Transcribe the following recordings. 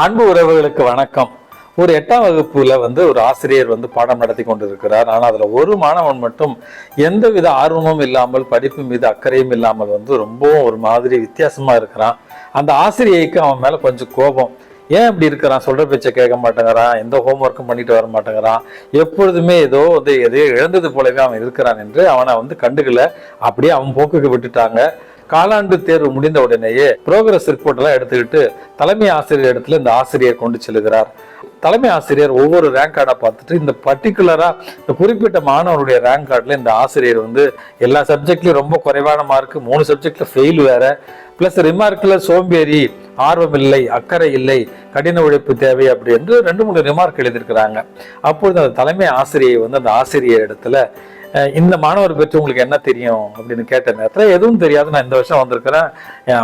அன்பு உறவுகளுக்கு வணக்கம். ஒரு எட்டாம் வகுப்புல வந்து ஒரு ஆசிரியர் வந்து பாடம் நடத்தி கொண்டிருக்கிறார். ஆனால் அதுல ஒரு மாணவன் மட்டும் எந்தவித ஆர்வமும் இல்லாமல் படிப்பு மீது அக்கறையும் இல்லாமல் வந்து ரொம்பவும் ஒரு மாதிரி வித்தியாசமா இருக்கிறான். அந்த ஆசிரியைக்கு அவன் மேல கொஞ்சம் கோபம். ஏன் இப்படி இருக்கிறான்? சொல்ற பேச்சை கேட்க மாட்டேங்கிறான். எந்த ஹோம்ஒர்க்கும் பண்ணிட்டு வர மாட்டேங்கிறான். எப்பொழுதுமே ஏதோ வந்து எதையோ இழந்தது போலவே அவன் இருக்கிறான் என்று அவனை வந்து கண்டுகளை அப்படியே அவன் போக்குக்கு விட்டுட்டாங்க. காலாண்டு தேர்வு முடிந்த உடனேயே புரோகிரஸ் ரிப்போர்ட் எல்லாம் எடுத்துக்கிட்டு தலைமை ஆசிரியர் இடத்துல இந்த ஆசிரியர் கொண்டு செல்கிறார். தலைமை ஆசிரியர் ஒவ்வொரு ரேங்க் கார்டை பார்த்துட்டு இந்த பர்டிகுலரா இந்த குறிப்பிட்ட மாணவருடைய ரேங்க் கார்டில் இந்த ஆசிரியர் வந்து எல்லா சப்ஜெக்ட்லையும் ரொம்ப குறைவான மார்க் மூணு சப்ஜெக்ட்ல ஃபெயில் வேற. பிளஸ் ரிமார்க்ல சோம்பேறி ஆர்வம் இல்லை அக்கறை இல்லை கடின உழைப்பு தேவை அப்படி என்று ரெண்டு மூணு ரிமார்க் எழுதியிருக்கிறாங்க. அப்பொழுது அந்த தலைமை ஆசிரியை வந்து அந்த ஆசிரியர் இடத்துல இந்த மாணவர் பற்றி உங்களுக்கு என்ன தெரியும் அப்படின்னு கேட்ட நேரத்தில் எதுவும் தெரியாது நான் இந்த வருஷம் வந்திருக்கிறேன்.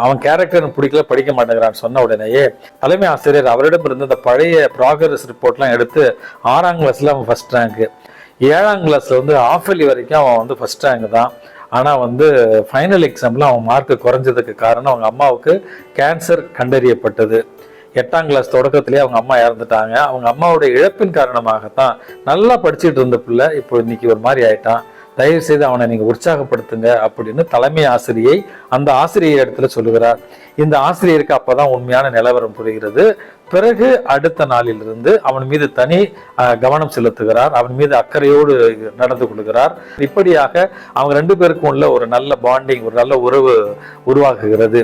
அவன் கேரக்டர் பிடிக்கல படிக்க மாட்டேங்கிறான்னு சொன்ன உடனேயே தலைமை ஆசிரியர் அவரிடம் இருந்து அந்த பழைய ப்ராக்ரஸ் ரிப்போர்ட்லாம் எடுத்து ஆறாம் கிளாஸில் அவன் ஃபஸ்ட் ரேங்க்கு ஏழாம் கிளாஸில் வந்து ஆஃபலி வரைக்கும் அவன் வந்து ஃபஸ்ட் ரேங்க் தான். ஆனால் வந்து ஃபைனல் எக்ஸாமில் அவன் மார்க் குறைஞ்சதுக்கு காரணம் அவங்க அம்மாவுக்கு கேன்சர் கண்டறியப்பட்டது. எட்டாம் கிளாஸ் தொடக்கத்திலேயே அவங்க அம்மா இறந்துட்டாங்க. அவங்க அம்மாவுடைய இழப்பின் காரணமாகத்தான் நல்லா படிச்சுட்டு இருந்த பிள்ளை இப்போ இன்னைக்கு ஒரு மாதிரி ஆயிட்டான். தயவு செய்து அவனை நீங்கள் உற்சாகப்படுத்துங்க அப்படின்னு தலைமை ஆசிரியை அந்த ஆசிரியர் இடத்துல சொல்லுகிறார். இந்த ஆசிரியருக்கு அப்பதான் உண்மையான நிலவரம் புரிகிறது. பிறகு அடுத்த நாளிலிருந்து அவன் மீது தனி கவனம் செலுத்துகிறார். அவன் மீது அக்கறையோடு நடந்து கொள்கிறார். இப்படியாக அவங்க ரெண்டு பேருக்கும் உள்ள ஒரு நல்ல பாண்டிங் ஒரு நல்ல உறவு உருவாகுகிறது.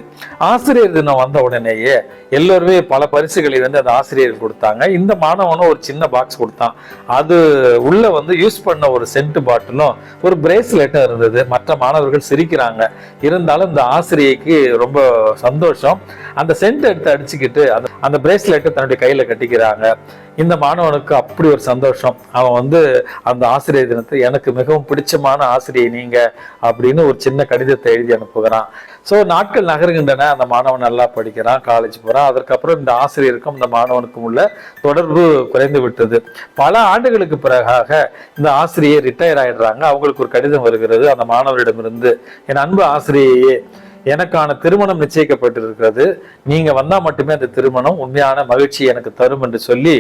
ஆசிரியர் தினம் வந்த உடனேயே எல்லோருமே பல பரிசுகளை வந்து அந்த ஆசிரியர் கொடுத்தாங்க. இந்த மாணவனும் ஒரு சின்ன பாக்ஸ் கொடுத்தான். அது உள்ள வந்து யூஸ் பண்ண ஒரு சென்ட் பாட்டிலும் ஒரு பிரேஸ்லெட்டும் இருந்தது. மற்ற மாணவர்கள் சிரிக்கிறாங்க. இருந்தாலும் இந்த ஆசிரியைக்கு ரொம்ப சந்தோஷம். அந்த சென்ட் எடுத்து அடிச்சுக்கிட்டு அந்த அந்த பிரேஸ்லெட்டை தன்னுடைய கையில கட்டிக்கிறாங்க. இந்த மாணவனுக்கு அப்படி ஒரு சந்தோஷம். அவன் வந்து அந்த ஆசிரியர் தினத்தை எனக்கு மிகவும் பிடிச்சமான ஆசிரியை நீங்க அப்படின்னு ஒரு சின்ன கடிதத்தை எழுதி அனுப்புகிறான். ஸோ நாட்கள் நகருகின்றன. அந்த மாணவன் நல்லா படிக்கிறான் காலேஜ் போகிறான் அதற்கப்புறம் இந்த ஆசிரியருக்கும் இந்த மாணவனுக்கும் உள்ள தொடர்பு குறைந்து விட்டது. பல ஆண்டுகளுக்கு பிறகாக இந்த ஆசிரியர் ரிட்டையர் ஆயிடுறாங்க. அவங்களுக்கு ஒரு கடிதம் வருகிறது. அந்த மாணவரிடமிருந்து என் அன்பு ஆசிரியையே எனக்கான திருமணம் நிச்சயிக்கப்பட்டிருக்கிறது. நீங்க வந்தா மட்டுமே அந்த திருமணம் உண்மையான மகிழ்ச்சி எனக்கு தரும் என்று சொல்லி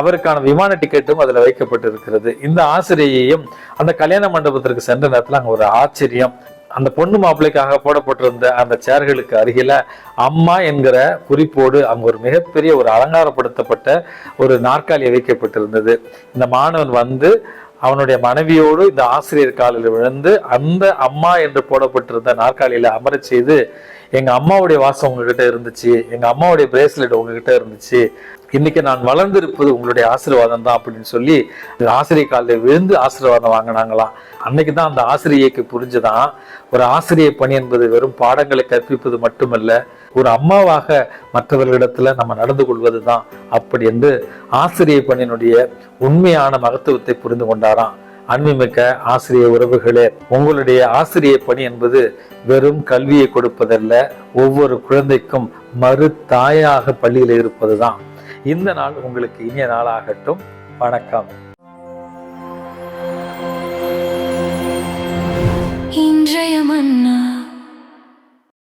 அவருக்கான விமான டிக்கெட்டும் அதுல வைக்கப்பட்டிருக்கிறது. இந்த ஆசிரியையும் அந்த கல்யாண மண்டபத்திற்கு சென்ற நேரத்தில் அங்க ஒரு ஆச்சரியம். அந்த பொண்ணு மாப்பிள்ளைக்காக போடப்பட்டிருந்த அந்த சேர்களுக்கு அருகில அம்மா என்கிற குறிப்போடு அங்க ஒரு மிகப்பெரிய ஒரு அலங்காரப்படுத்தப்பட்ட ஒரு நாற்காலி வைக்கப்பட்டிருந்தது. இந்த மாணவன் வந்து அவனுடைய மனைவியோடு இந்த ஆசிரியர் காலில் விழுந்து அந்த அம்மா என்று போடப்பட்டிருந்த நாற்காலியில் அமரச் செய்து எங்கள் அம்மாவுடைய வாசம் உங்ககிட்ட இருந்துச்சு எங்கள் அம்மாவுடைய பிரேஸ்லெட் உங்ககிட்ட இருந்துச்சு. இன்னைக்கு நான் வளர்ந்திருப்பது உங்களுடைய ஆசீர்வாதம் தான் அப்படின்னு சொல்லி இந்த ஆசிரியர் காலில் விழுந்து ஆசீர்வாதம் வாங்கினாங்களாம் அன்னைக்கு தான் அந்த ஆசிரியைக்கு புரிஞ்சுதான். ஒரு ஆசிரியர் பணி என்பது வெறும் பாடங்களை கற்பிப்பது மட்டுமல்ல ஒரு அம்மாவாக மற்றவர்களிடத்துல நம்ம நடந்து கொள்வது தான் அப்படி என்று ஆசிரியர் பணியினுடைய உண்மையான மகத்துவத்தை புரிந்து கொண்டாராம். அன்புமிக்க ஆசிரிய உறவுகளே உங்களுடைய ஆசிரியர் பணி என்பது வெறும் கல்வியை கொடுப்பதல்ல ஒவ்வொரு குழந்தைக்கும் மறு தாயாக பள்ளியில் இருப்பதுதான். இந்த நாள் உங்களுக்கு இனிய நாளாகட்டும். வணக்கம்.